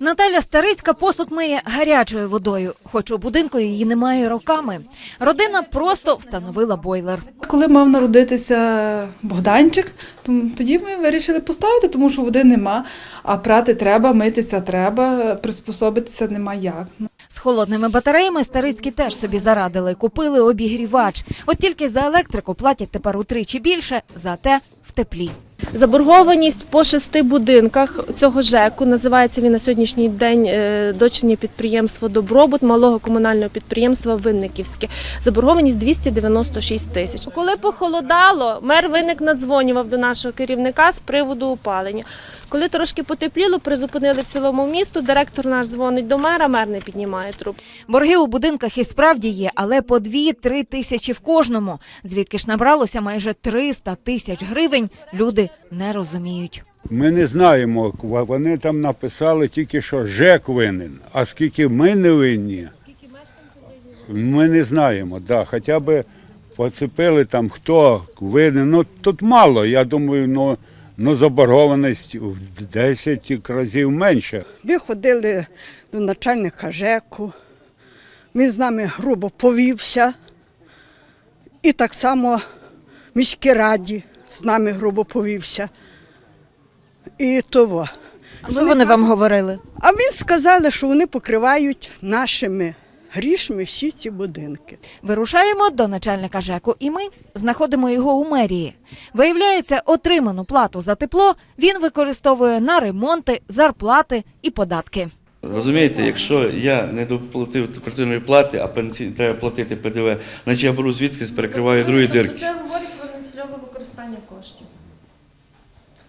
Наталя Старицька посуд миє гарячою водою, хоч у будинку її немає роками. Родина просто встановила бойлер. Коли мав народитися Богданчик, то тоді ми вирішили поставити, тому що води нема, а прати треба, митися треба, приспособитися нема як. З холодними батареями Старицькі теж собі зарадили, купили обігрівач. От тільки за електрику платять тепер утричі більше, зате в теплі. Заборгованість по шести будинках цього ЖЕКу називається він на сьогоднішній день е, підприємство Добробут малого комунального підприємства Винниківське. Заборгованість 296 тисяч. Коли похолодало, мер виник надзвонював до нашого керівника з приводу опалення. Коли трошки потепліло, призупинили в цілому місту. Директор наш дзвонить до мера, мер не піднімає трубку. Борги у будинках і справді є, але по 2-3 тисячі в кожному. Звідки ж набралося майже 300 тисяч гривень, люди не розуміють. Ми не знаємо, вони там написали тільки, що ЖЕК винен. А скільки ми не винні, ми не знаємо. Да, хоча б поцепили там, хто винен. Ну тут мало. Я думаю, ну, ну заборгованість в 10 разів менше. Ми ходили до начальника ЖЕКу, він з нами грубо повівся. І так само в міській раді з нами грубо повівся. І того. Що вони вам говорили? А він сказали, що вони покривають нашими грішми всі ці будинки. Вирушаємо до начальника ЖЕКу, і ми знаходимо його у мерії. Виявляється, отриману плату за тепло він використовує на ремонти, зарплати і податки. Розумієте, якщо я не доплатив квартирної плати, а пенсії треба платити ПДВ, значить я беру звідкись, перекриваю другі дирки. Використання коштів.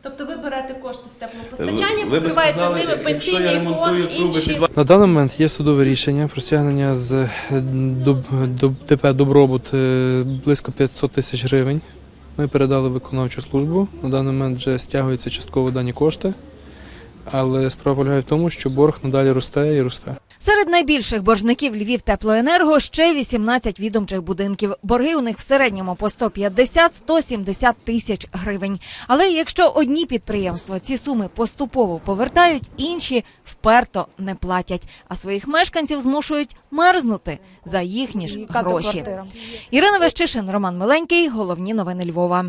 Тобто ви берете кошти з теплопостачання, Ви би покриваєте сказали, ними якщо я пенсійний ремонтую фонд, труби інші під На даний момент є судове рішення про стягнення з е, Доб- ДП Добробут е, близько 500 тисяч гривень. Ми передали виконавчу службу. На даний момент вже стягуються частково дані кошти. Але справа полягає в тому, що борг надалі росте і росте. Серед найбільших боржників Львів теплоенерго ще 18 відомчих будинків. Борги у них в середньому по 150-170 тисяч гривень. Але якщо одні підприємства ці суми поступово повертають, інші вперто не платять, а своїх мешканців змушують мерзнути за їхні ж гроші. Ірина Вещишин, Роман Миленький. Головні новини Львова.